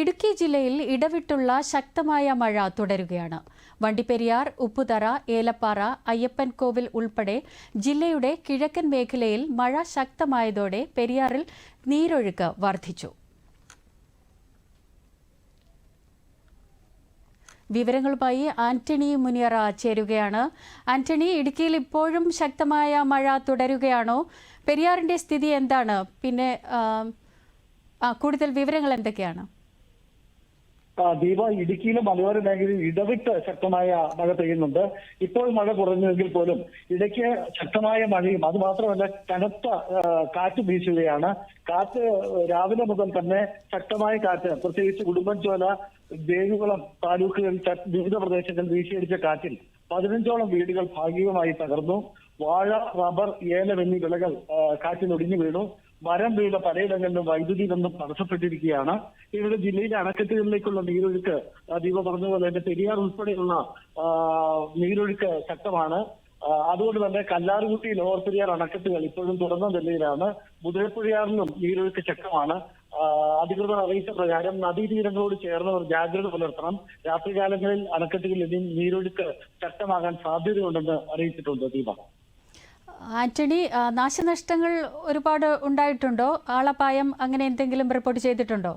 ഇടുക്കി ജില്ലയിൽ ഇടവിട്ടുള്ള ശക്തമായ മഴ തുടരുകയാണ്. വണ്ടിപ്പെരിയാർ ഉപ്പുതറ ഏലപ്പാറ അയ്യപ്പൻ കോവിൽ ഉൾപ്പെടെ ജില്ലയുടെ കിഴക്കൻ മേഖലയിൽ മഴ ശക്തമായതോടെ പെരിയാറിൽ നീരൊഴുക്ക് വർദ്ധിച്ചു. വിവരങ്ങളുമായി ആന്റണി മുനിയറ ചേരുകയാണ്. ആന്റണി ഇടുക്കിയിൽ ഇപ്പോഴും ശക്തമായ മഴ തുടരുകയാണോ? പെരിയാറിന്റെ സ്ഥിതി എന്താണ്? പിന്നെ കൂടുതൽ വിവരങ്ങൾ എന്തൊക്കെയാണ്? ദീപ ഇടുക്കിയിലെ മലയോര മേഖലയിൽ ഇടവിട്ട് ശക്തമായ മഴ പെയ്യുന്നുണ്ട്. ഇപ്പോൾ മഴ കുറഞ്ഞെങ്കിൽ പോലും ഇടയ്ക്ക് ശക്തമായ മഴയും അതുമാത്രമല്ല കനത്ത കാറ്റ് വീശുകയാണ്. കാറ്റ് രാവിലെ മുതൽ തന്നെ ശക്തമായ കാറ്റ് പ്രത്യേകിച്ച് ഉടുമ്പൻചോല ദേവികുളം താലൂക്കുകളിൽ വിവിധ പ്രദേശങ്ങളിൽ വീശിയടിച്ച കാറ്റിൽ പതിനഞ്ചോളം വീടുകൾ ഭാഗികമായി തകർന്നു. വാഴ റബ്ബർ ഏലം എന്നീ വിളകൾ കാറ്റിൽ ഒടിഞ്ഞു വീണു. മരം വീണ പലയിടങ്ങളിലും വൈദ്യുതി ബന്ധം തടസ്സപ്പെട്ടിരിക്കുകയാണ്. ഇവിടെ ജില്ലയിലെ അണക്കെട്ടുകളിലേക്കുള്ള നീരൊഴുക്ക് ദീപ പറഞ്ഞതുപോലെ തന്നെ പെരിയാർ ഉൾപ്പെടെയുള്ള നീരൊഴുക്ക് ശക്തമാണ് അതുകൊണ്ട് തന്നെ കല്ലാറുകുട്ടി ലോവർ പെരിയാർ അണക്കെട്ടുകൾ ഇപ്പോഴും തുറന്ന നിലയിലാണ്. മുതലപ്പുഴയാറിലും നീരൊഴുക്ക് ശക്തമാണ്. അധികൃതർ അറിയിച്ച പ്രകാരം നദീതീരങ്ങളോട് ചേർന്നവർ ജാഗ്രത പുലർത്തണം. രാത്രികാലങ്ങളിൽ അണക്കെട്ടുകളിൽ നീരൊഴുക്ക് ശക്തമാകാൻ സാധ്യതയുണ്ടെന്ന് അറിയിച്ചിട്ടുണ്ട് ദീപ. ആന്റണി നാശനഷ്ടങ്ങൾ ഒരുപാട് ഉണ്ടായിട്ടുണ്ടോ? ആളപായം അങ്ങനെ എന്തെങ്കിലും റിപ്പോർട്ട് ചെയ്തിട്ടുണ്ടോ?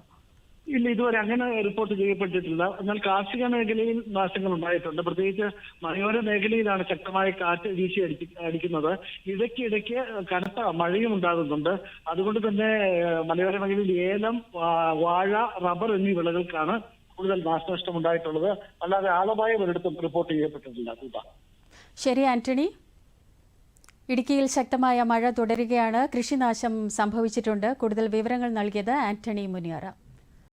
ഇല്ല ഇതുവരെ അങ്ങനെ റിപ്പോർട്ട് ചെയ്യപ്പെട്ടിട്ടില്ല. എന്നാൽ കാർഷിക മേഖലയിൽ നാശങ്ങൾ ഉണ്ടായിട്ടുണ്ട്. പ്രത്യേകിച്ച് മലയോര മേഖലയിലാണ് ശക്തമായ കാറ്റ് വീശി അടി അടിക്കുന്നത്. ഇടയ്ക്കിടയ്ക്ക് കനത്ത മഴയും ഉണ്ടാകുന്നുണ്ട്. അതുകൊണ്ട് തന്നെ മലയോര മേഖലയിൽ ഏലം വാഴ റബ്ബർ എന്നീ വിളകൾക്കാണ് കൂടുതൽ നാശനഷ്ടം ഉണ്ടായിട്ടുള്ളത് അല്ലാതെ ആളപായം ഒരിടത്തും റിപ്പോർട്ട് ചെയ്യപ്പെട്ടിട്ടില്ല. ശരി ആന്റണി. ഇടുക്കിയിൽ ശക്തമായ മഴ തുടരുകയാണ്. കൃഷിനാശം സംഭവിച്ചിട്ടുണ്ട്. കൂടുതൽ വിവരങ്ങൾ നൽകിയത് ആന്റണി മുനിയറ.